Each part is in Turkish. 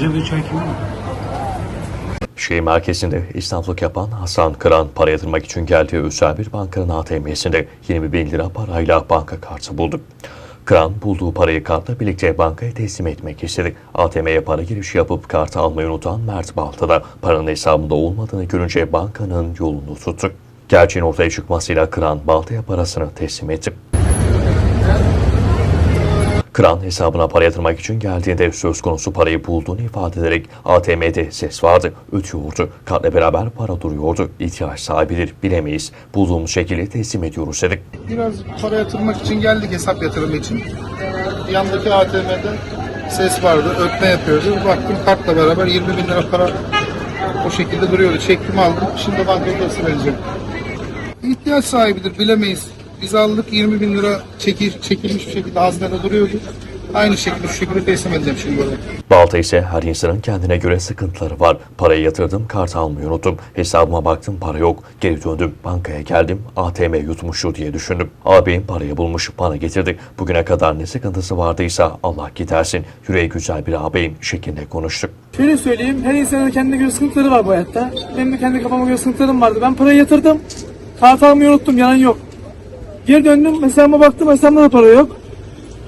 Bize bir çay kim? Şehir merkezinde İstanbul'luk yapan Hasan Kıran para yatırmak için geldiği özel bir bankanın ATM'sinde 20 bin lira parayla banka kartı buldu. Kıran bulduğu parayı kartla birlikte bankaya teslim etmek istedi. ATM'ye para girişi yapıp kartı almayı unutan Mert Balta da paranın hesabında olmadığını görünce bankanın yolunu tuttu. Gerçeğin ortaya çıkmasıyla Kıran Balta'ya parasını teslim etti. Kıran hesabına para yatırmak için geldiğinde söz konusu parayı bulduğunu ifade ederek ATM'de ses vardı, ötüyordu. Kartla beraber para duruyordu. İhtiyaç sahibidir, bilemeyiz. Bulduğumuz şekilde teslim ediyoruz dedik. Biraz para yatırmak için geldik hesap yatırımı için. Yandaki ATM'de ses vardı, ötme yapıyordu. Baktım kartla beraber 20 bin lira para o şekilde duruyordu. Çektim aldım, şimdi bankaya teslim edeceğim. İhtiyaç sahibidir, bilemeyiz. Biz aldık 20 bin lira çekil, çekilmiş bir şekilde haznede duruyordu. Aynı şekilde şu şekilde teslim edeceğim şimdi oraya. Balta ise her insanın kendine göre sıkıntıları var. Parayı yatırdım, kart almayı unuttum. Hesabıma baktım para yok. Geri döndüm, bankaya geldim. ATM yutmuştu diye düşündüm. Ağabeyim parayı bulmuş, bana getirdi. Bugüne kadar ne sıkıntısı vardıysa Allah gidersin. Yüreği güzel bir ağabeyim şeklinde konuştuk. Şöyle söyleyeyim, her insanın kendine göre sıkıntıları var bu hayatta. Benim de kendi kafama göre sıkıntılarım vardı. Ben parayı yatırdım, kart almayı unuttum, yalan yok. Geri döndüm, hesabıma baktım, hesabımda da para yok.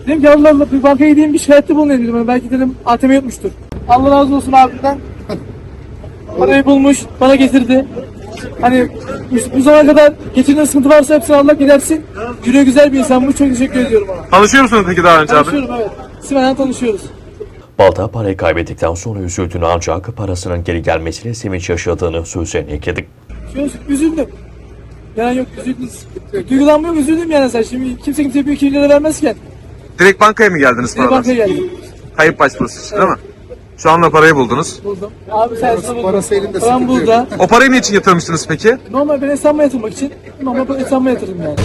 Dedim ki Allah Allah, bir bankaya gideyim, bir şikayette bulunayım dedim. Yani belki dedim ATM yutmuştur. Allah razı olsun abimden. Parayı bulmuş, bana getirdi. Hani bu, zamana kadar getirdiğin sıkıntı varsa hepsini Allah gidersin. Yüreği güzel bir insan bu, çok teşekkür ediyorum ona. Tanışıyor musunuz peki daha önce abi? Tanışıyorum evet. Simenen tanışıyoruz. Balta parayı kaybettikten sonra üzüldüğünü ancak parasının geri gelmesiyle sevinç yaşadığını sözlerine ekledi. Üzüldüm. Yani yok üzüldüm. Duygulanmıyor üzüldüm yani sen şimdi kimse kimseye bir iki lira vermezken Direkt bankaya mı geldiniz bir paradan? bankaya geldim. Kayıp başvurusu için değil mi? Şu anda parayı buldunuz. Buldum. Abi sen buldum. parası elimde, Param sıkıntı yok. burada. O parayı niçin yatırmıştınız peki? Normal ben hesabıma yatırmak için normal ben hesabıma yatırdım yani.